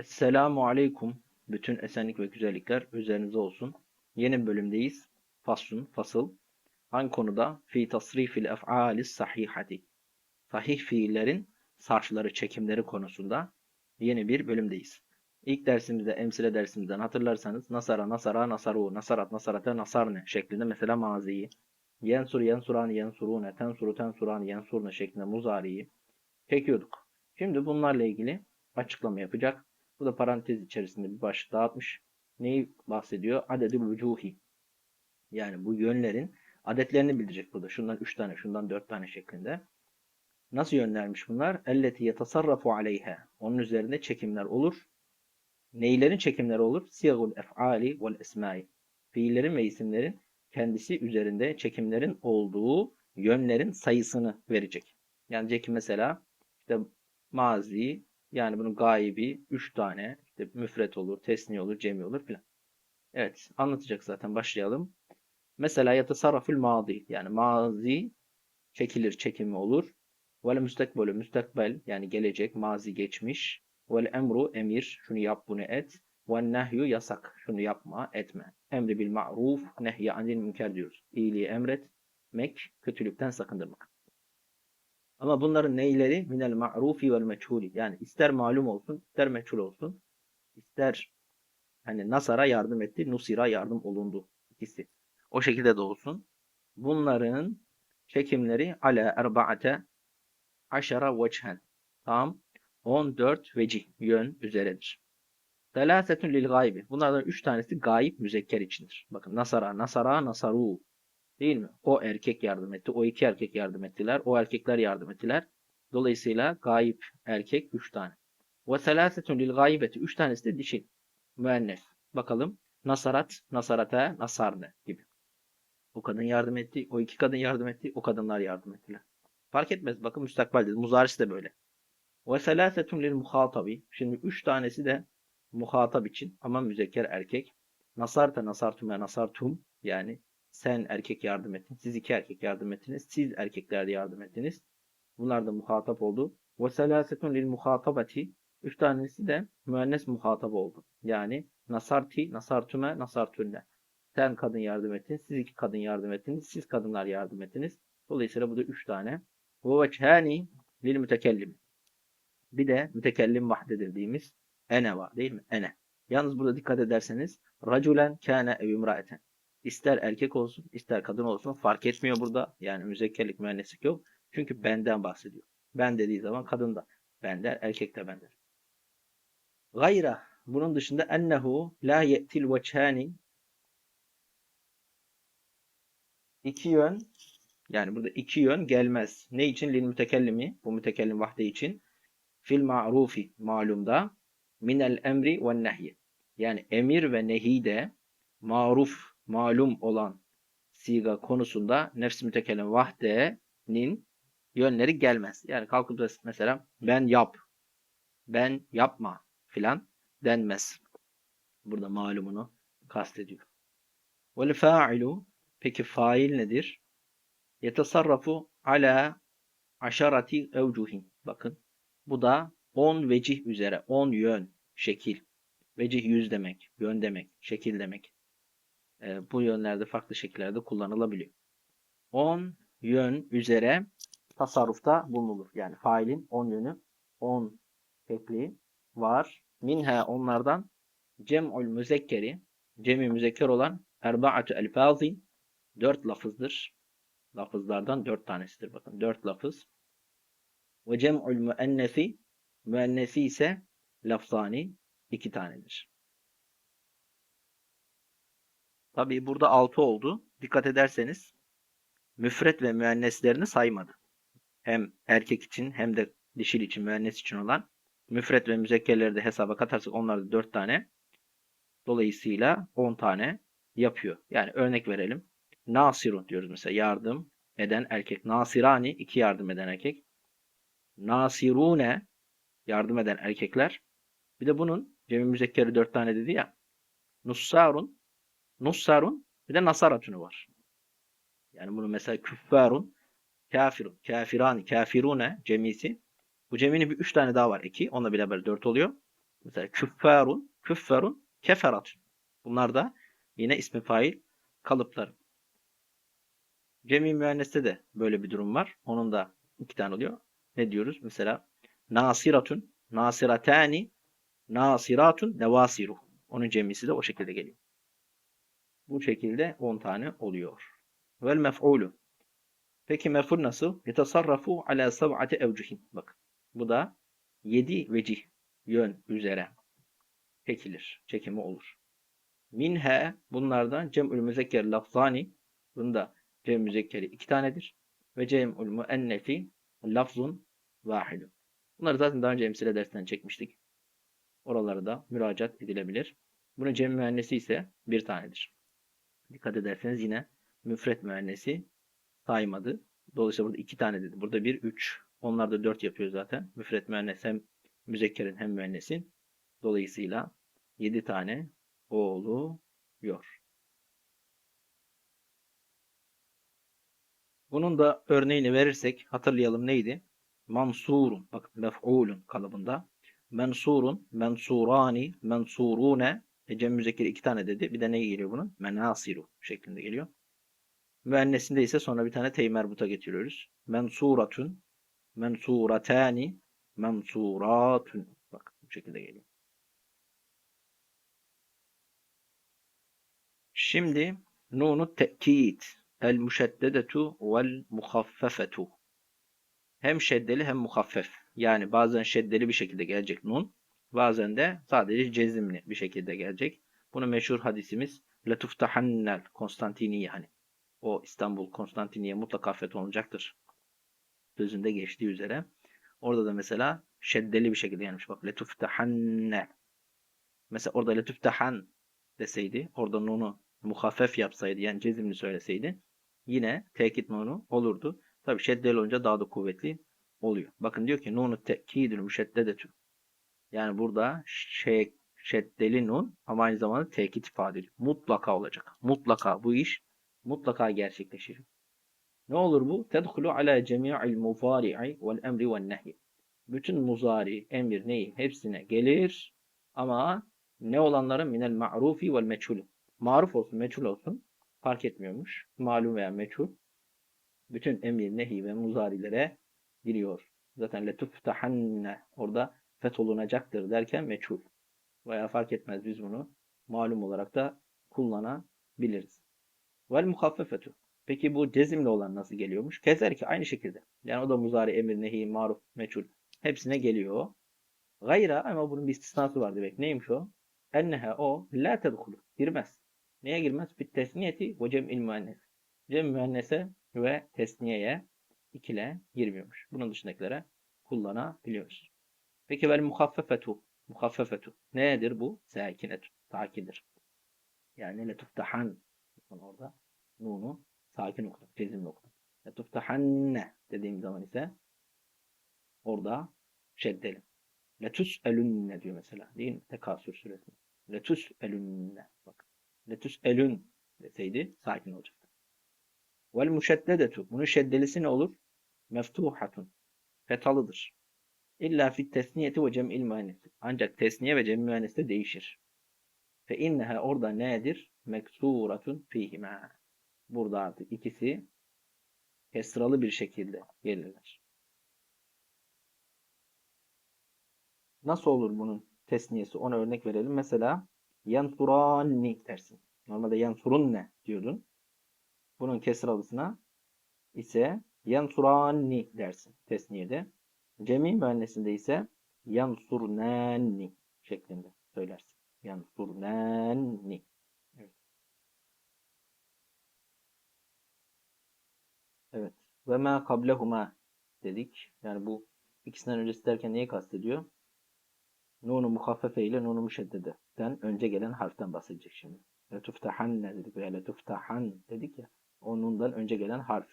Esselamu aleyküm. Bütün esenlik ve güzellikler üzerinize olsun. Yeni bölümdeyiz. Faslun, fasıl. Hangi konuda? Fi tasrifil ef'alis sahihati. Sahih fiillerin sarfları, çekimleri konusunda yeni bir bölümdeyiz. İlk dersimizde, emsile dersimizden hatırlarsanız Nasara, Nasara, Nasaru, Nasarat, Nasarate, Nasarne şeklinde mesela maziyi, Yensur, Yensurani, Yensurune, Tensuru, Tensurani, Yensurne şeklinde muzariyi çekiyorduk. Şimdi bunlarla ilgili açıklama yapacak. Bu da parantez içerisinde bir başlık dağıtmış. Neyi bahsediyor? Adedül vücuhi. Yani bu yönlerin adetlerini bilecek burada. Şundan 3 tane, şundan 4 tane şeklinde. Nasıl yönlermiş bunlar? Elleti yetasarrafu aleyha. Onun üzerinde çekimler olur. Neylerin çekimleri olur? Siyagul ef'ali vel esmai. Fiillerin ve isimlerin kendisi üzerinde çekimlerin olduğu yönlerin sayısını verecek. Yani çekim mesela işte mazi yani bunun gaybi 3 tane işte müfret olur, tesni olur, cemi olur filan. Evet anlatacak zaten başlayalım. Mesela yatasarrafül madi yani mazi çekilir, çekimi olur. Vel müstakbelü müstakbel yani gelecek, mazi geçmiş. Vel emru emir şunu yap bunu et. Ve nehyu yasak şunu yapma etme. Emri bil ma'ruf nehyi anil münker diyoruz. İyiliği emretmek, kötülükten sakındırmak. Ama bunların neyleri? Minel ma'rufi vel meçhuli. Yani ister malum olsun, ister meçhul olsun. ister hani Nasara yardım etti, Nusira yardım olundu. ikisi. O şekilde de olsun. Bunların çekimleri ala erbaate aşara veçhen. Tam 14 vecih yön üzeredir. Delasetun lil gaybi. Bunlardan 3 tanesi gayip müzekker içindir. Bakın Nasara, Nasara, Nasaru. Değil mi? O erkek yardım etti. O iki erkek yardım ettiler. O erkekler yardım ettiler. Dolayısıyla gayip erkek 3 tane. Ve selasetun lil gaybeti. 3 tanesi de dişi. Müennes. Bakalım. Nasarat, Nasarate, Nasarne gibi. O kadın yardım etti. O iki kadın yardım etti. O kadınlar yardım ettiler. Fark etmez. Bakın müstakbel dedi. Muzarisi de böyle. Ve selasetun lil muhatabi. Şimdi 3 tanesi de muhatap için ama müzekker erkek. Nasarta, nasartum ve nasartum yani sen erkek yardım ettin, siz iki erkek yardım ettiniz, siz erkekler de yardım ettiniz. Bunlar da muhatap oldu. Ve selasetun lil muhatabati. Üç tanesi de müennes muhatap oldu. Yani nasarti, nasartume, nasartunne. Sen kadın yardım ettin, siz iki kadın yardım ettiniz, siz kadınlar yardım ettiniz. Dolayısıyla bu da üç tane. Ve veçhani lil mütekellim. Bir de mütekellim vahde dediğimiz ene var değil mi? Ene. Yalnız burada dikkat ederseniz raculen kâne ev imraeten. İster erkek olsun, ister kadın olsun fark etmiyor burada. Yani müzekkerlik mühendislik yok. Çünkü benden bahsediyor. Ben dediği zaman kadın da ben der, erkek de ben der. Gayra bunun dışında ennehu la ye'til veçhani iki yön yani burada iki yön gelmez. Ne için? Lil mütekellimi bu mütekellim vahde için fil ma'rufi malumda minel emri ve nehyi. Yani emir ve nehide maruf malum olan siga konusunda nefs mütekellim vahdenin yönleri gelmez. Yani kalkıp da mesela ben yap, ben yapma filan denmez. Burada malumunu kastediyor. Vel fa'ilu peki fail nedir? Yetasarrafu ala aşarati evcuhin. Bakın bu da 10 vecih üzere 10 yön, şekil. Vecih yüz demek, yön demek, şekil demek e, bu yönlerde farklı şekillerde kullanılabiliyor. 10 yön üzere tasarrufta bulunulur. Yani failin 10 yönü 10 şekli var. Minha onlardan cem'ul müzekkeri cemi müzekker olan erbaatü elfazi 4 lafızdır. Lafızlardan 4 tanesidir bakın. 4 lafız. Ve cem'ul müennesi müennesi ise lafzani 2 tanedir. Tabii burada 6 oldu. Dikkat ederseniz müfret ve müenneslerini saymadı. Hem erkek için hem de dişil için müennes için olan müfret ve müzekkerleri de hesaba katarsak onlar da 4 tane. Dolayısıyla 10 tane yapıyor. Yani örnek verelim. Nasirun diyoruz mesela yardım eden erkek. Nasirani iki yardım eden erkek. Nasirune yardım eden erkekler. Bir de bunun cemi müzekkeri 4 tane dedi ya. Nussarun Nussarun bir de Nasaratunu var. Yani bunu mesela küffarun, kafirun, kafirani, kafirune cemisi. Bu ceminin bir üç tane daha var. iki. Onunla beraber dört oluyor. Mesela küffarun, küffarun, keferatun. Bunlar da yine ismi fail kalıpları. Cemi müenneste de böyle bir durum var. Onun da iki tane oluyor. Ne diyoruz? Mesela nasiratun, nasiratani, nasiratun, nevasiru. Onun cemisi de o şekilde geliyor. Bu şekilde 10 tane oluyor. Vel mef'ulu. Peki mef'ul nasıl? Yetasarrafu ala sab'ati evcihin. Bak. Bu da 7 vecih yön üzere çekilir. Çekimi olur. Minhe bunlardan cem'ül müzekker lafzani. Bunda cem müzekkeri iki tanedir. Ve cem'ül müennefi lafzun vahidun. Bunları zaten daha önce emsile dersinden çekmiştik. Oralara da müracaat edilebilir. Bunun cem müennesi ise bir tanedir. Dikkat ederseniz yine müfret müennesi saymadı. Dolayısıyla burada iki tane dedi. Burada bir, üç. Onlar da dört yapıyor zaten. Müfret müennes hem müzekkerin hem müennesin. Dolayısıyla yedi tane oluyor. Bunun da örneğini verirsek hatırlayalım neydi? Mansurun. Bak mef'ulun kalıbında. Mensurun, mensurani, mensurune. E, cem müzekkeri iki tane dedi. Bir de ne geliyor bunun? Menasiru şeklinde geliyor. Müennesinde ise sonra bir tane tey merbuta getiriyoruz. Mensuratun, mensuratani, mensuratun. Bak bu şekilde geliyor. Şimdi nunu te'kid el muşeddedetu vel muhaffefetu. Hem şeddeli hem muhaffef. Yani bazen şeddeli bir şekilde gelecek nun. Bazen de sadece cezimli bir şekilde gelecek. Bunu meşhur hadisimiz Letuftahannel Konstantiniye hani. O İstanbul Konstantiniye mutlaka fetholunacaktır. Sözünde geçtiği üzere. Orada da mesela şeddeli bir şekilde gelmiş. Bak letuftahanne. Mesela orada letuftahan deseydi. Orada nunu muhaffef yapsaydı yani cezimli söyleseydi. Yine tekit nunu olurdu. Tabi şeddeli olunca daha da kuvvetli oluyor. Bakın diyor ki nunu tekidül müşeddedetü. Yani burada şey, şeddeli ama aynı zamanda tekit ifade ediyor. Mutlaka olacak. Mutlaka bu iş mutlaka gerçekleşir. Ne olur bu? Tedhulu ala cemi'il muzari'i vel emri vel nehy. Bütün muzari, emir, neyi hepsine gelir ama ne olanların minel ma'rufi vel meçhul. Maruf olsun, meçhul olsun fark etmiyormuş. Malum veya meçhul. Bütün emir, nehi ve muzarilere giriyor. Zaten letuftahanne orada fetholunacaktır derken meçhul. Veya fark etmez biz bunu malum olarak da kullanabiliriz. Vel muhaffefetu. Peki bu cezimli olan nasıl geliyormuş? Kezer ki aynı şekilde. Yani o da muzari, emir, nehi, maruf, meçhul. Hepsine geliyor. Gayra ama bunun bir istisnası var demek. Neymiş o? Enneha o la tedhulu. Girmez. Neye girmez? Bit tesniyeti ve cem'il müennes. Cem müennese ve tesniyeye ikile girmiyormuş. Bunun dışındakilere kullanabiliyoruz. Peki vel muhaffefetu. Muhaffefetu. Nedir bu? Sakinetu. Takidir. Yani letuftahan. Orada nunu sakin okuduk. Cezimli okuduk. Letuftahanne dediğim zaman ise orada şeddeli. Letus elünne diyor mesela. Değil mi? Tekasür suresi. Letus elünne. Bak. Letus elün deseydi sakin olacaktı. Vel muşeddedetu. Bunun şeddelisi ne olur? Meftuhatun. Fetalıdır. İlla fit tesniyeti ve cem'il müennesi. Ancak tesniye ve cem müenneste değişir. Fe inneha orada nedir? Meksuratun fihima. Burada artık ikisi kesralı bir şekilde gelirler. Nasıl olur bunun tesniyesi? Ona örnek verelim. Mesela yansuranni dersin. Normalde yansurunne diyordun. Bunun kesralısına ise yansuranni dersin tesniyede. Cemi müennesinde ise yansurnani şeklinde söylersin. Yansurnani. Evet. Evet. Ve ma kablehuma dedik. Yani bu ikisinden öncesi derken neyi kastediyor? Nunu muhaffefe ile nunu müşeddededen önce gelen harften bahsedecek şimdi. Letuftahanne dedik veya letuftahan dedik ya. Onundan önce gelen harf.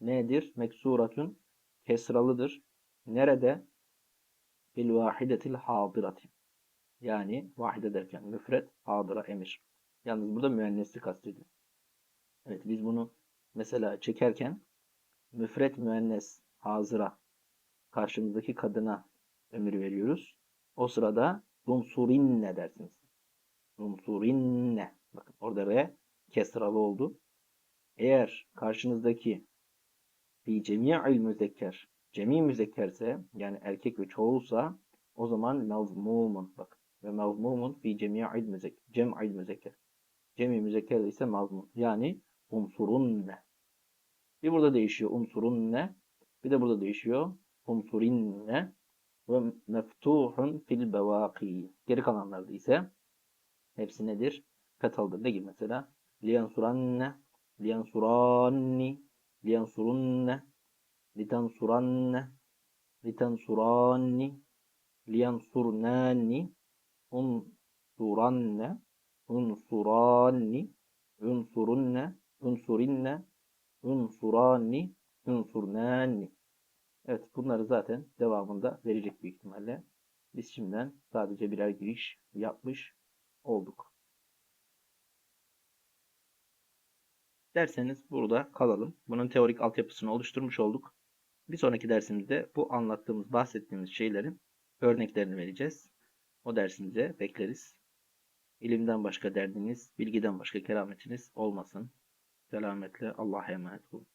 Nedir? Meksuratun kesralıdır. Nerede? Bil vahidetil hadirati. Yani vahide derken müfret, hadıra, emir. Yalnız burada müennesi kastediyor. Evet biz bunu mesela çekerken müfret müennes hazıra karşımızdaki kadına emir veriyoruz. O sırada Lunsurinne dersiniz. Lunsurinne. Bakın orada R kesralı oldu. Eğer karşınızdaki fi cemi'il müzekker cemi müzekkerse yani erkek ve çoğulsa o zaman mezmumun bak ve mezmumun fi cemi'il müzekker cem'il müzekker cemi müzekker ise mazmun yani unsurunne bir burada değişiyor unsurunne bir de burada değişiyor unsurinne ve meftuhun fil bevaki geri kalanlarda ise hepsi nedir? Fethalıdır. Ne gibi mesela? Liyansuranne liyansuranni liyansurunne litansuranne litansuranni liyansurnani unsuranne unsuranni unsurunne unsurinne unsurani unsurnani Evet bunları zaten devamında verecek büyük ihtimalle. Biz şimdiden sadece birer giriş yapmış olduk. Derseniz burada kalalım. Bunun teorik altyapısını oluşturmuş olduk. Bir sonraki dersimizde bu anlattığımız, bahsettiğimiz şeylerin örneklerini vereceğiz. O dersimize bekleriz. İlimden başka derdiniz, bilgiden başka kerametiniz olmasın. Selametle Allah'a emanet olun.